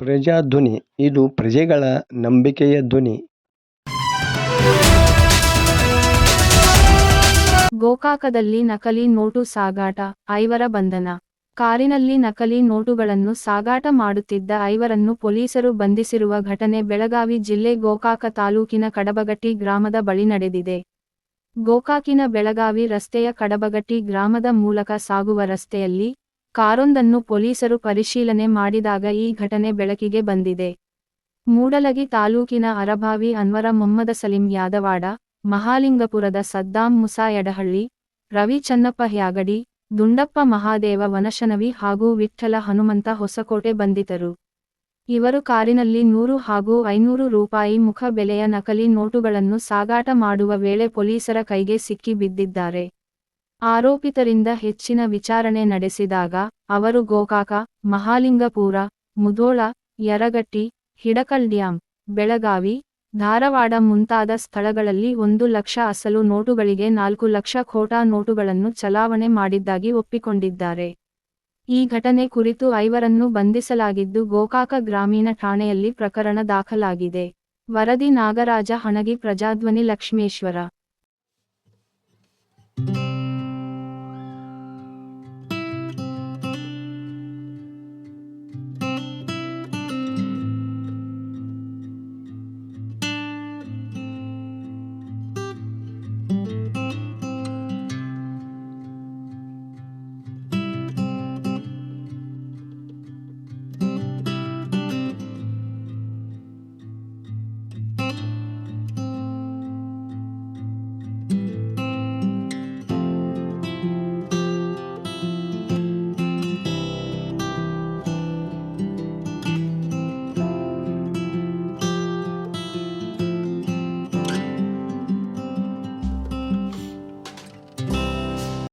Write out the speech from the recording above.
ಪ್ರಜಾಧ್ವನಿ, ಇದು ಪ್ರಜೆಗಳ ನಂಬಿಕೆಯ ಧ್ವನಿ. ಗೋಕಾಕದಲ್ಲಿ ನಕಲಿ ನೋಟು ಸಾಗಾಟ, ಐವರ ಬಂಧನ. ಕಾರಿನಲ್ಲಿ ನಕಲಿ ನೋಟುಗಳನ್ನು ಸಾಗಾಟ ಮಾಡುತ್ತಿದ್ದ ಐವರನ್ನು ಪೊಲೀಸರು ಬಂಧಿಸಿರುವ ಘಟನೆ ಬೆಳಗಾವಿ ಜಿಲ್ಲೆ ಗೋಕಾಕ ತಾಲೂಕಿನ ಕಡಬಗಟ್ಟಿ ಗ್ರಾಮದ ಬಳಿ ನಡೆದಿದೆ. ಗೋಕಾಕಿನ ಬೆಳಗಾವಿ ರಸ್ತೆಯ ಕಡಬಗಟ್ಟಿ ಗ್ರಾಮದ ಮೂಲಕ ಸಾಗುವ ರಸ್ತೆಯಲ್ಲಿ ಕಾರೊಂದನ್ನು ಪೊಲೀಸರು ಪರಿಶೀಲನೆ ಮಾಡಿದಾಗ ಈ ಘಟನೆ ಬೆಳಕಿಗೆ ಬಂದಿದೆ. ಮೂಡಲಗಿ ತಾಲೂಕಿನ ಅರಭಾವಿ ಅನ್ವರ ಮೊಮ್ಮದ ಸಲೀಂ ಯಾದವಾಡ, ಮಹಾಲಿಂಗಪುರದ ಸದ್ದಾಂ ಮುಸಾ ಯಡಹಳ್ಳಿ, ರವಿ ಚನ್ನಪ್ಪ ಹ್ಯಾಗಡಿ, ದುಂಡಪ್ಪ ಮಹಾದೇವ ವನಶನವಿ ಹಾಗೂ ವಿಠ್ಠಲ ಹನುಮಂತ ಹೊಸಕೋಟೆ ಬಂಧಿತರು. ಇವರು ಕಾರಿನಲ್ಲಿ ನೂರು ಹಾಗೂ ಐನೂರು ರೂಪಾಯಿ ಮುಖ ಬೆಲೆಯ ನಕಲಿ ನೋಟುಗಳನ್ನು ಸಾಗಾಟ ಮಾಡುವ ವೇಳೆ ಪೊಲೀಸರ ಕೈಗೆ ಸಿಕ್ಕಿ ಬಿದ್ದಿದ್ದಾರೆ. ಆರೋಪಿತರಿಂದ ಹೆಚ್ಚಿನ ವಿಚಾರಣೆ ನಡೆಸಿದಾಗ ಅವರು ಗೋಕಾಕ, ಮಹಾಲಿಂಗಪುರ, ಮುಧೋಳ, ಯರಗಟ್ಟಿ ಹಿಡಕಲ್ ಡ್ಯಾಂ ಬೆಳಗಾವಿ, ಧಾರವಾಡ ಮುಂತಾದ ಸ್ಥಳಗಳಲ್ಲಿ ಒಂದು ಲಕ್ಷ ಅಸಲು ನೋಟುಗಳಿಗೆ ನಾಲ್ಕು ಲಕ್ಷ ಖೋಟಾ ನೋಟುಗಳನ್ನು ಚಲಾವಣೆ ಮಾಡಿದ್ದಾಗಿ ಒಪ್ಪಿಕೊಂಡಿದ್ದಾರೆ. ಈ ಘಟನೆ ಕುರಿತು ಐವರನ್ನು ಬಂಧಿಸಲಾಗಿದ್ದು ಗೋಕಾಕ ಗ್ರಾಮೀಣ ಠಾಣೆಯಲ್ಲಿ ಪ್ರಕರಣ ದಾಖಲಾಗಿದೆ. ವರದಿ ನಾಗರಾಜ, ಹಣಗಿ ಪ್ರಜಾಧ್ವನಿ ಲಕ್ಷ್ಮೇಶ್ವರ.